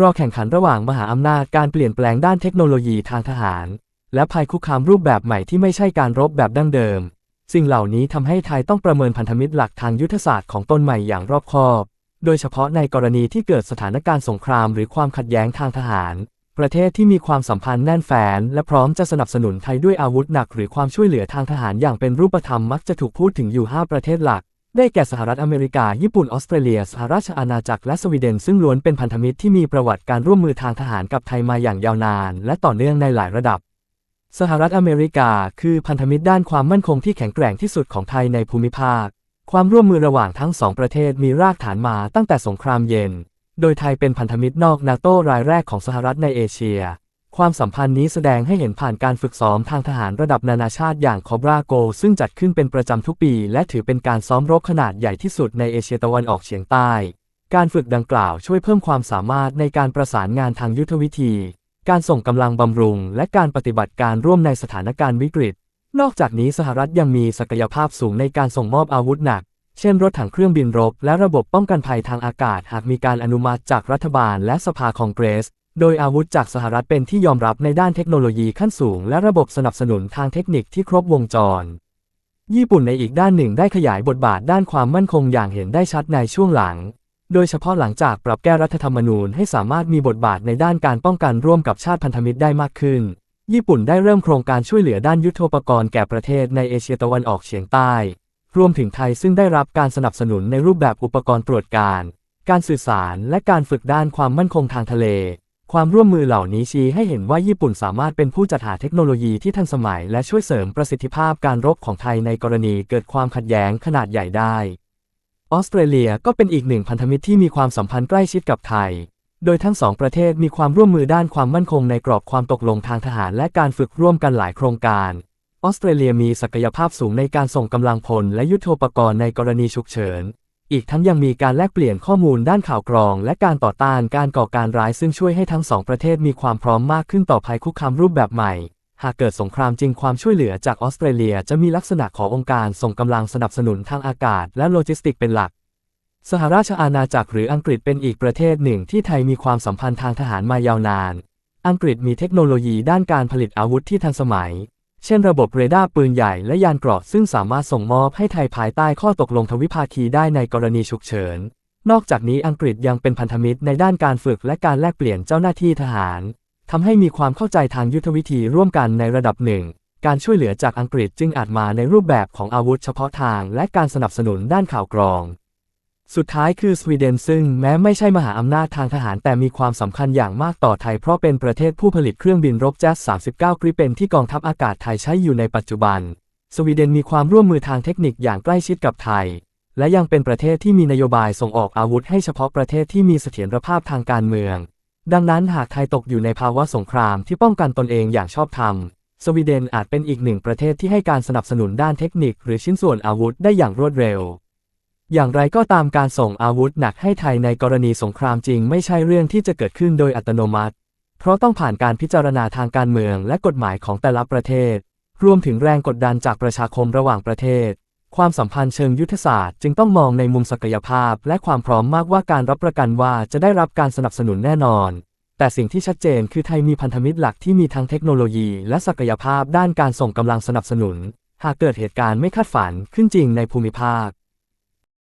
รอแข่งขันระหว่างมหาอำนาจการเปลี่ยนแปลงด้านเทคโนโลยีทางทหาร และภัยคุกคามรูปแบบใหม่ที่ไม่ใช่การรบแบบดั้งเดิม สิ่งเหล่านี้ทำให้ไทยต้องประเมินพันธมิตรหลักทางยุทธศาสตร์ของตนใหม่อย่างรอบคอบ โดยเฉพาะในกรณีที่เกิดสถานการณ์สงครามหรือความขัดแย้งทางทหาร ประเทศที่มีความสัมพันธ์แน่นแฟ้นและพร้อมจะสนับสนุนไทยด้วยอาวุธหนัก หรือความช่วยเหลือทางทหารอย่างเป็นรูปธรรมมักจะถูกพูดถึงอยู่ 5 ประเทศหลัก ได้แก่สหรัฐอเมริกา ญี่ปุ่น ออสเตรเลีย สหราชอาณาจักร และสวีเดน ซึ่งล้วนเป็นพันธมิตรที่มีประวัติการร่วมมือทางทหารกับไทยมาอย่างยาวนาน และต่อเนื่องในหลายระดับ สหรัฐอเมริกา คือพันธมิตรด้านความมั่นคงที่แข็งแกร่งที่สุดของไทยในภูมิภาค ความร่วมมือระหว่างทั้งสองประเทศมีรากฐานมาตั้งแต่สงครามเย็น โดยไทยเป็นพันธมิตรนอกนาโตรายแรกของสหรัฐในเอเชีย ความสัมพันธ์นี้แสดงให้เห็นผ่านการฝึกซ้อมทางทหารระดับนานาชาติอย่างคอบราโก ซึ่งจัดขึ้นเป็นประจำทุกปี และถือเป็นการซ้อมรบขนาดใหญ่ที่สุดในเอเชียตะวันออกเฉียงใต้ การฝึกดังกล่าวช่วยเพิ่มความสามารถในการประสานงานทางยุทธวิธี การส่งกำลังบำรุง และการปฏิบัติการร่วมในสถานการณ์วิกฤต นอกจากนี้สหรัฐยังมีศักยภาพสูงในการส่งมอบอาวุธหนัก เช่นรถถังเครื่องบินรบ และระบบป้องกันภัยทางอากาศ หากมีการอนุมัติจากรัฐบาลและสภาคองเกรส โดยอาวุธจากสหรัฐเป็นที่ยอมรับในด้านเทคโนโลยีขั้นสูง และระบบสนับสนุนทางเทคนิคที่ครบวงจร ญี่ปุ่นในอีกด้านหนึ่งได้ขยายบทบาทด้านความมั่นคงอย่างเห็นได้ชัดในช่วงหลัง โดยเฉพาะหลังจากปรับแก้รัฐธรรมนูญให้สามารถมีบทบาทในด้านการป้องกันร่วมกับชาติพันธมิตรได้มากขึ้น ญี่ปุ่นได้เริ่มโครงการช่วยเหลือด้านยุทโธปกรณ์แก่ประเทศในเอเชียตะวันออกเฉียงใต้ รวมถึงไทยซึ่งได้รับการสนับสนุนในรูปแบบอุปกรณ์ตรวจการ การสื่อสารและการฝึกด้านความมั่นคงทางทะเล ความร่วมมือเหล่านี้ชี้ให้เห็นว่าญี่ปุ่นสามารถเป็นผู้จัดหาเทคโนโลยีที่ทันสมัย และช่วยเสริมประสิทธิภาพการรบของไทยในกรณีเกิดความขัดแย้งขนาดใหญ่ได้ ออสเตรเลียก็เป็นอีกหนึ่งพันธมิตรที่มีความสัมพันธ์ใกล้ชิดกับไทย โดยทั้งสองประเทศมีความร่วมมือด้านความมั่นคงในกรอบความตกลงทางทหารและการฝึกร่วมกันหลายโครงการออสเตรเลียมีศักยภาพสูงในการส่งกำลังพลและยุทโธปกรณ์ในกรณีฉุกเฉิน อีกทั้งยังมีการแลกเปลี่ยนข้อมูลด้านข่าวกรอง และการต่อต้านการก่อการร้ายซึ่งช่วยให้ทั้งสองประเทศมีความพร้อมมากขึ้นต่อภัยคุกคามรูปแบบใหม่ หากเกิดสงครามจริงความช่วยเหลือจากออสเตรเลียจะมีลักษณะขององค์การส่งกำลังสนับสนุนทางอากาศและโลจิสติกเป็นหลัก สหราชอาณาจักรหรืออังกฤษเป็นอีกประเทศหนึ่งที่ไทยมีความสัมพันธ์ทางทหารมายาวนาน อังกฤษมีเทคโนโลยีด้านการผลิตอาวุธที่ทันสมัย เช่นระบบเรดาร์ปืนใหญ่และยานเกราะซึ่งสามารถส่งมอบให้ไทยภายใต้ข้อตกลงทวิภาคีได้ในกรณีฉุกเฉิน นอกจากนี้อังกฤษยังเป็นพันธมิตรในด้านการฝึกและการแลกเปลี่ยนเจ้าหน้าที่ทหารทำให้มีความเข้าใจทางยุทธวิธีร่วมกันในระดับหนึ่ง การช่วยเหลือจากอังกฤษจึงอาจมาในรูปแบบของอาวุธเฉพาะทางและการสนับสนุนด้านข่าวกรอง สุดท้ายคือสวีเดนซึ่งแม้ไม่ใช่มหาอำนาจทางทหารแต่มีความสำคัญอย่างมากต่อไทยเพราะเป็นประเทศผู้ผลิตเครื่องบินรบแจ๊ส39กริเปนที่กองทัพอากาศไทยใช้อยู่ในปัจจุบัน สวีเดนมีความร่วมมือทางเทคนิคอย่างใกล้ชิดกับไทย และยังเป็นประเทศที่มีนโยบายส่งออกอาวุธให้เฉพาะประเทศที่มีเสถียรภาพทางการเมือง ดังนั้นหากไทยตกอยู่ในภาวะสงครามที่ป้องกันตนเองอย่างชอบธรรมสวีเดนอาจเป็นอีกหนึ่งประเทศที่ให้การสนับสนุนด้านเทคนิค หรือชิ้นส่วนอาวุธได้อย่างรวดเร็ว อย่างไรก็ตามการส่งอาวุธหนักให้ไทยในกรณีสงครามจริงไม่ใช่เรื่องที่จะเกิดขึ้นโดยอัตโนมัติ เพราะต้องผ่านการพิจารณาทางการเมืองและกฎหมายของแต่ละประเทศ รวมถึงแรงกดดันจากประชาคมระหว่างประเทศ ความสัมพันธ์เชิงยุทธศาสตร์จึงต้องมองในมุมศักยภาพ และความพร้อมมากว่าการรับประกันว่าจะได้รับการสนับสนุนแน่นอน แต่สิ่งที่ชัดเจนคือไทยมีพันธมิตรหลักที่มีทั้งเทคโนโลยี และศักยภาพด้านการส่งกำลังสนับสนุน หากเกิดเหตุการณ์ไม่คาดฝันขึ้นจริงในภูมิภาค